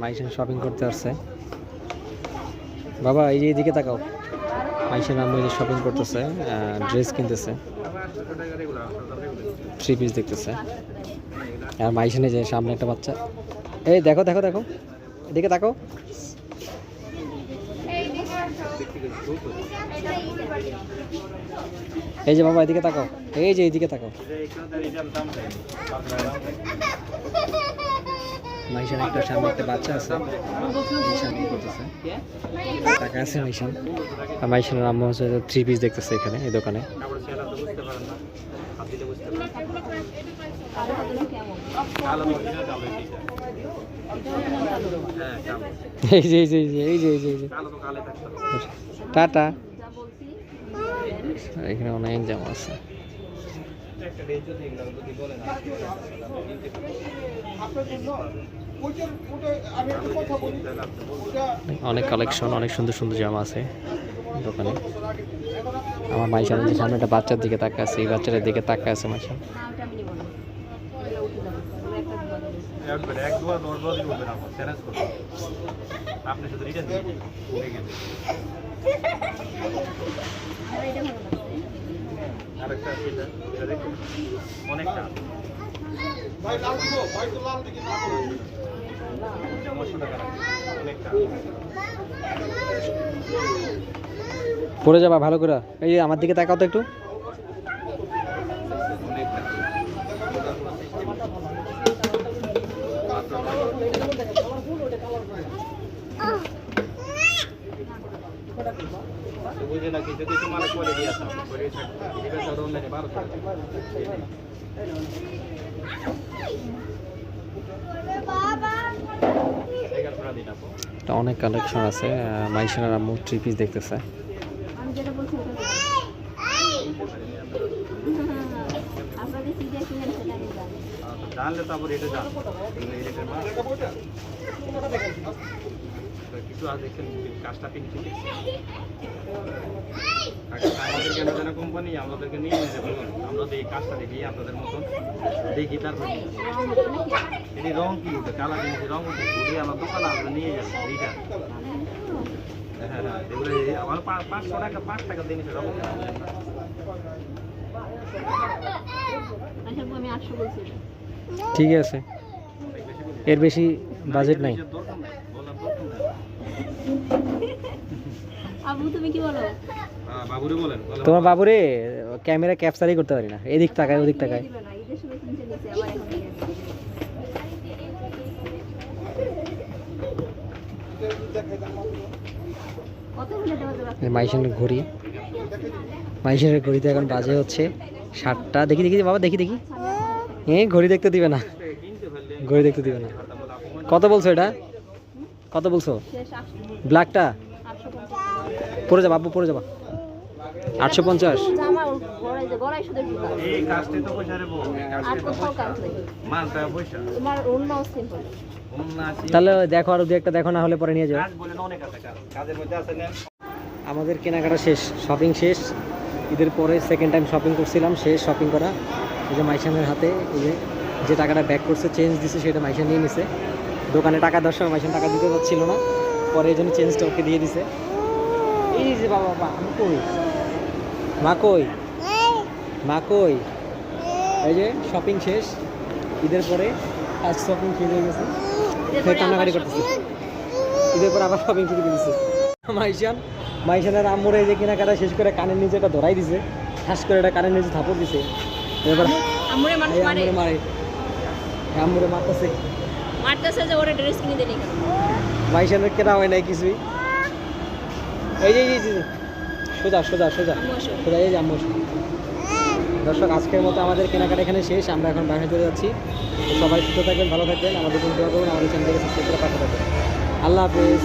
মাইশান shopping করতে আসছে। বাবা, এই যে এইদিকে তাকাও। মাইশান আম্মু যে শপিং করতেছে ড্রেস কিনতেছে। থ্রি পিস দেখতেছে। আর মাইশানে যে সামনে একটা বাচ্চা। এই দেখো দেখো দেখো। এদিকে তাকাও। এই যে বাবা, এদিকে তাকাও। এই যে এইদিকে তাকাও। মাইশান একটা সামনে একটা বাচ্চা আছে। মাইশান কি টাকা আছে মাইশান। আর মাইশানের আম্মু হচ্ছে থ্রি পিস দেখতেছে এখানে, এই দোকানে। টাটা। এখানে অনেক জামা আছে। অনেক কালেকশন অনেক সুন্দর সুন্দর জামা আছে দোকানে। আমার মাই যে সামনে একটা বাচ্চার দিকে তাকা আছে এই বাচ্চাটার দিকে তাকা আছে মাইশান একবার এক দুবার দশ নশো টাকা। অনেকটা। পড়ে যাবা ভালো করে। এই আমার দিকে তাকাও তো একটু। অনেকটা। বুঝে এটা বারো অনেক কালেকশন আছে মাইশানের আম্মু থ্রি পিস দেখতেছে। জানলে তো আবার এটা জান কিছু দেখছেন কাজটা পিনছি আমাদের কেন যেন কোম্পানি আমাদেরকে নিয়ে নিতে বলুন। আমরা তো এই কাজটা দেখি আপনাদের মতন দেখি তারপর এটি রং কি? উঠে কালা জিনিস রং উঠে আমার দোকানে আমরা নিয়ে যাব এইটা। হ্যাঁ হ্যাঁ এগুলো এই- আমার পাঁচশো টাকা পাঁচ টাকা জিনিস। আচ্ছা ঠিক আছে। এর বেশি বাজেট নাই। আবু তুমি কি বলো? হ্যাঁ, বাবুরে বলেন বলেন। তোমার বাবুরে ক্যামেরা ক্যাপচারই করতে পারি না এদিক তাকায় ওদিক তাকায়। মাইশানের ঘড়ি। মাইশানের ঘড়িতে এখন বাজে হচ্ছে সাতটা। দেখি দেখি বাবা দেখি দেখি। হ্যাঁ ঘড়ি দেখতে দিবে না। ঘড়ি দেখতে দিবে না। কত বলছো এটা? কত বলছো? ব্ল্যাকটা পরে যাবা আব্বু পরে যাবা। আটশো পঞ্চাশ। তাহলে দেখো আর একটা দেখো না হলে পরে নিয়ে যাও। কাজ বলেন অনেক আছে কাজ। কাজের মধ্যে আছে নেন আমাদের কেনাকাটা শেষ শপিং শেষ। ঈদের পরে সেকেন্ড টাইম শপিং করছিলাম শেষ শপিং করা। এই যে মাইশানের হাতে এই যে যে টাকাটা ব্যাক করছে চেঞ্জ দিছে সেটা মাইশান নিয়ে নিছে। দোকানে টাকা দেওয়ার সময় টাকা দিতে পারছিল না। পরে এই জন্য চেঞ্জটা ওকে দিয়ে দিছে। এই যে বাবা বাবা আমি কই? মা কই? মা কই? এই যে শপিং শেষ। ঈদের পরে আজ শপিং শেষ হয়ে গেছে। কান্নাকাটি করতেছে। ঈদের পরে আবার শপিং শুরু করে দিছে। মাইশান মাইশানের আম্মুরে এই যে কেনাকাটা শেষ করে কানের নিচে একটা ধরাই দিছে। ঠাস করে এটা কানের নিচে থাপড় দিছে। এবার আম্মুরে মারে। আম্মুরে মারতেছে। মারতেছে যে ওরা ড্রেস কিনে দিলি মাইশানের কেনা হয় নাই কিছুই। এই যে এই যে, সোজা সোজা সোজা। সোজা এই যে আম্মু আসো। দর্শক আজকের মতো আমাদের কেনাকাটা এখানে শেষ। আমরা এখন বাইরে চলে যাচ্ছি। সবাই সুস্থ থাকবেন ভালো থাকবেন। আমাদের দোয়া আমাদের চ্যানেলকে সাবস্ক্রাইব করে পাশে থাকবেন। আল্লাহ হাফেজ।